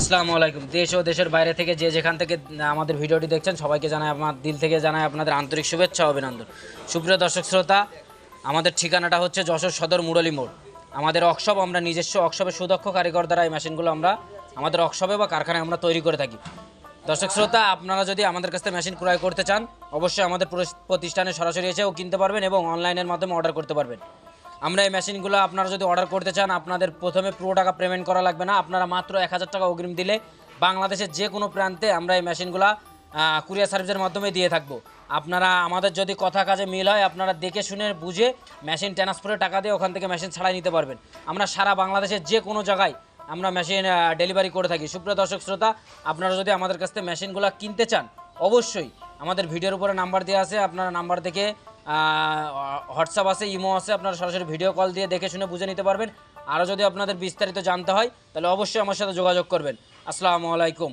আসসালামু আলাইকুম। দেশ ও দেশের বাইরে থেকে যে যেখান থেকে আমাদের ভিডিওটি দেখছেন, সবাইকে জানাই আমার দিল থেকে জানাই আপনাদের আন্তরিক শুভেচ্ছা অভিনন্দন। সুপ্রিয় দর্শক শ্রোতা, আমাদের ঠিকানাটা হচ্ছে যশোর সদর মুরলী মোড়। আমাদের অক্সব আমরা নিজস্ব অক্সবের সুদক্ষ কারিগর দ্বারা এই মেশিনগুলো আমরা, আমাদের অক্সবে বা কারখানায় আমরা তৈরি করে থাকি। দর্শক শ্রোতা, আপনারা যদি আমাদের কাছ থেকে মেশিন ক্রয় করতে চান, অবশ্যই আমাদের প্রতিষ্ঠানে সরাসরি এসেও কিনতে পারবেন এবং অনলাইনের মাধ্যমে অর্ডার করতে পারবেন। আমরা এই মেশিনগুলো আপনারা যদি অর্ডার করতে চান, আপনাদের প্রথমে পুরো টাকা পেমেন্ট করা লাগবে না। আপনারা মাত্র এক হাজার টাকা অগ্রিম দিলে বাংলাদেশের যে কোনো প্রান্তে আমরা এই মেশিনগুলো কুরিয়ার সার্ভিসের মাধ্যমে দিয়ে থাকব। আপনারা, আমাদের যদি কথা কাজে মিল হয়, আপনারা দেখে শুনে বুঝে মেশিন ট্রান্সফারের টাকা দিয়ে ওখান থেকে মেশিন ছাড়াই নিতে পারবেন। আমরা সারা বাংলাদেশের যে কোনো জায়গায় আমরা মেশিন ডেলিভারি করে থাকি। সুপ্রিয় দর্শক, শ্রোতা, আপনারা যদি আমাদের কাছ থেকে মেশিনগুলো কিনতে চান, অবশ্যই আমাদের ভিডিওর উপরে নাম্বার দেওয়া আছে। আপনারা নাম্বার দেখে হোয়াটসঅ্যাপ আছে, ইমো আছে, আপনারা সরাসরি ভিডিও কল দিয়ে দেখে শুনে বুঝে নিতে পারবেন। আরও যদি আপনাদের বিস্তারিত জানতে হয়, তাহলে অবশ্যই আমার সাথে যোগাযোগ করবেন। আসসালামু আলাইকুম।